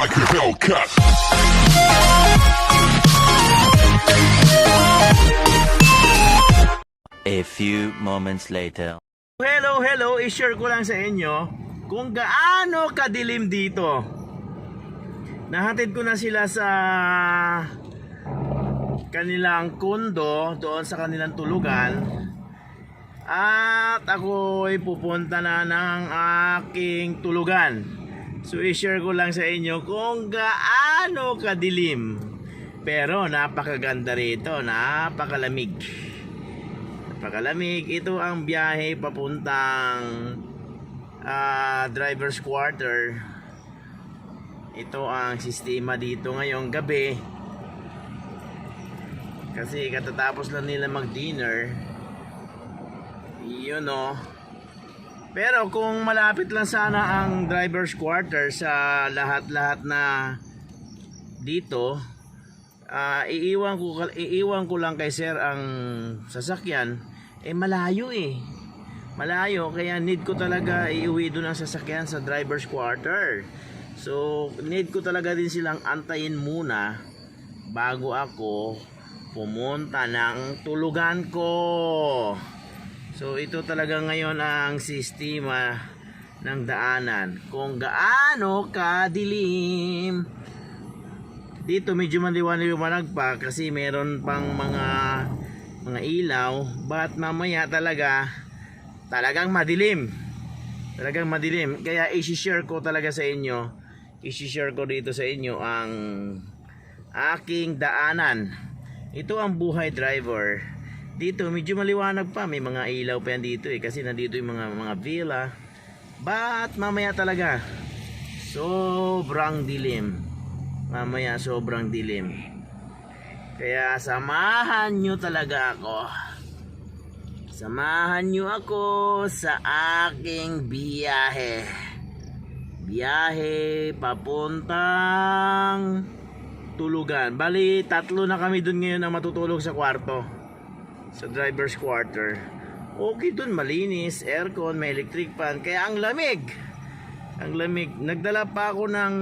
like a Hellcat. A few moments later. Hello, hello, i-share ko lang sa inyo kung gaano kadilim dito. Nahatid ko na sila sa kanilang kondo doon sa kanilang tulugan. At ako ay pupunta na ng aking tulugan. So i-share ko lang sa inyo kung gaano kadilim. Pero napakaganda rito, napakalamig. Napakalamig. Ito ang biyahe papuntang ah, driver's quarter. Ito ang sistema dito ngayong gabi. Kasi katatapos lang nila mag-dinner. Yun o. Pero kung malapit lang sana ang driver's quarter sa lahat-lahat na dito, ah iiwan ko iiwan ko lang kay sir ang sasakyan eh malayo eh. Malayo kaya need ko talaga iuwi doon ang sasakyan sa driver's quarter. So need ko talaga din silang antayin muna bago ako pumunta ng tulugan ko so ito talaga ngayon ang sistema ng daanan. Kung gaano kadilim. Dito medyo maliwanag pa kasi meron pang mga mga ilaw. But mamaya talaga talagang madilim. Talagang madilim. Kaya i-share ko talaga sa inyo i-share ko dito sa inyo ang aking daanan. Ito ang buhay driver dito medyo maliwanag pa. May mga ilaw pa yan dito eh. Kasi nandito yung mga mga villa. But mamaya talaga sobrang dilim. Mamaya sobrang dilim. Kaya samahan nyo talaga ako. Samahan nyo ako sa aking biyahe. Biyahe papuntang tulugan. Bali tatlo na kami dun ngayon na matutulog sa kwarto sa driver's quarter. Okay dun malinis aircon may electric fan. Kaya ang lamig. Ang lamig. Nagdala pa ako ng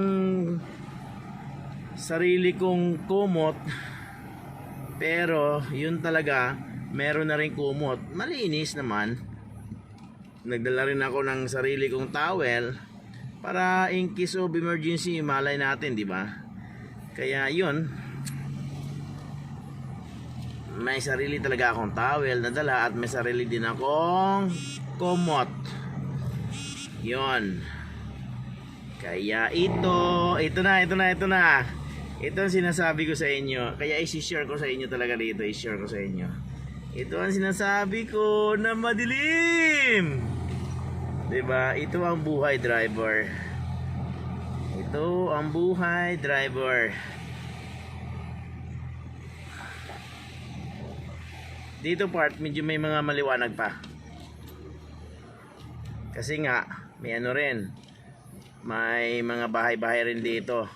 sarili kong kumot. Pero yun talaga meron na rin kumot. Malinis naman. Nagdala rin ako ng sarili kong towel para in case of emergency malay natin di ba? Kaya yun may sarili talaga akong towel na dala at may sarili din akong kumot yun kaya ito, ito na, ito na, ito na. Ito ang sinasabi ko sa inyo. Kaya isi-share ko sa inyo talaga dito. I-share ko sa inyo. Ito ang sinasabi ko na madilim. 'Di ba? Ito ang buhay driver. Ito ang buhay driver. Dito part medyo may mga maliwanag pa. Kasi nga may ano rin may mga bahay-bahay rin dito.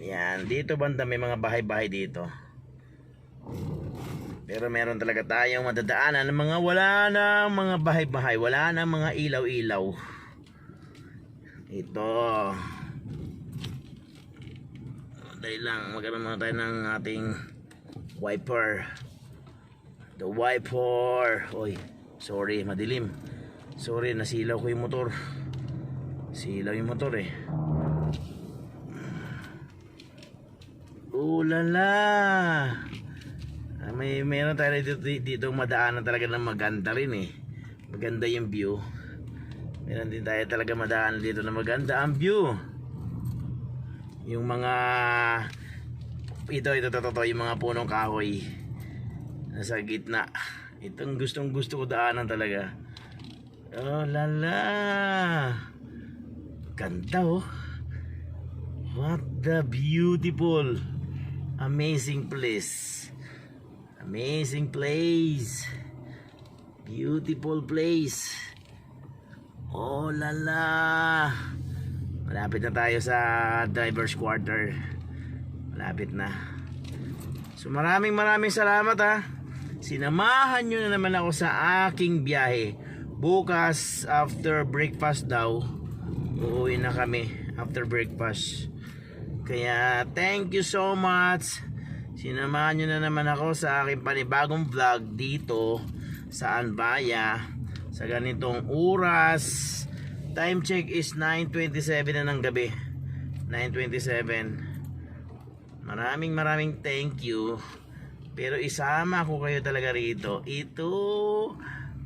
Yan, dito banda may mga bahay-bahay dito. Pero meron talaga tayong madadaanan ng mga wala na mga bahay-bahay, wala na mga ilaw-ilaw. Ito. Dahil lang, magkaroon muna tayo ng ating wiper. The wiper. Oy, sorry, madilim. Sorry, nasilaw ko yung motor. Silaw yung motor eh. Ulala. Ah, may meron tayo dito, dito madaanan talaga ng maganda rin eh. Maganda yung view. Meron din tayo talaga madaanan dito na maganda ang view. Yung mga ito, ito, ito, ito, yung mga punong kahoy. Nasa gitna. Itong gustong gusto ko daanan talaga. Oh lala. Ganda oh. What the beautiful. Amazing place. Amazing place. Beautiful place. Oh lala. Malapit na tayo sa driver's quarter. Malapit na. So maraming maraming salamat ha. Sinamahan nyo na naman ako sa aking biyahe. Bukas after breakfast daw, uuwi na kami after breakfast. Kaya thank you so much. Sinamahan nyo na naman ako sa aking panibagong vlog dito sa Anbaya sa ganitong oras. Time check is 9.27 na ng gabi. 9.27. Maraming maraming thank you. Pero isama ko kayo talaga rito. Ito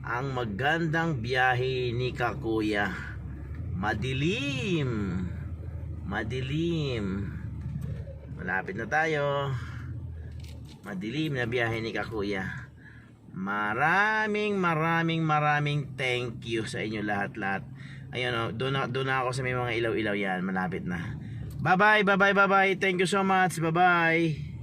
ang magandang biyahe ni Kakuya. Madilim. Madilim. Malapit na tayo. Madilim na biyahe ni Kakuya. Maraming maraming maraming thank you sa inyo lahat-lahat. Ayun oh, doon na, doon na ako sa may mga ilaw-ilaw yan. Malapit na. Bye-bye, bye-bye, bye-bye. Thank you so much. Bye-bye.